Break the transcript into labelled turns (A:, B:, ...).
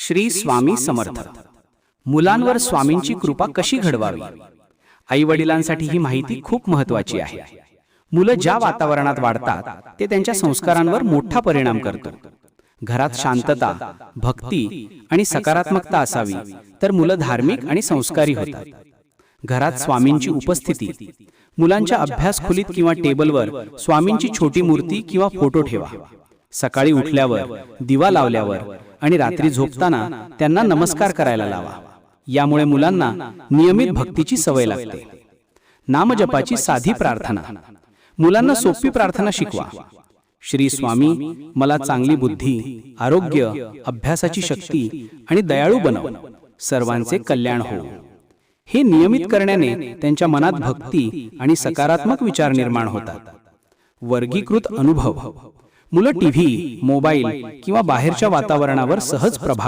A: श्री स्वामी समर्थ. मुलांवर स्वामींची कृपा कशी घडवावी? आई वडिलांसाठी ही माहिती खूप महत्वाची आहे. मुलं ज्या वातावरणात वाढतात ते त्यांच्या संस्कारांवर मोठा परिणाम करतो घरात शांतता भक्ती आणि सकारात्मकता असावी. तर मुलं धार्मिक आणि संस्कारी होतात. घरात स्वामींची उपस्थिती मुलांच्या अभ्यास खोलीत किंवा टेबलवर स्वामींची छोटी मूर्ती किंवा फोटो ठेवा सकाळी उठल्यावर दिवा लावल्यावर आणि रात्री झोपताना त्यांना नमस्कार करायला लावा. यामुळे मुलांना नियमित भक्तीची सवय लागते. नामजपाची साधी प्रार्थना. मुलांना सोपी प्रार्थना शिकवा. श्री स्वामी मला चांगली बुद्धी आरोग्य अभ्यासाची शक्ती आणि दयाळू बनव. सर्वांचे कल्याण हो. हे. नियमित करण्याने त्यांच्या मनात भक्ती आणि सकारात्मक विचार निर्माण होतात. वर्गीकृत अनुभव. मुलं टीव्ही मोबाईल किंवा बाहेरच्या वातावरणावर सहज प्रभावित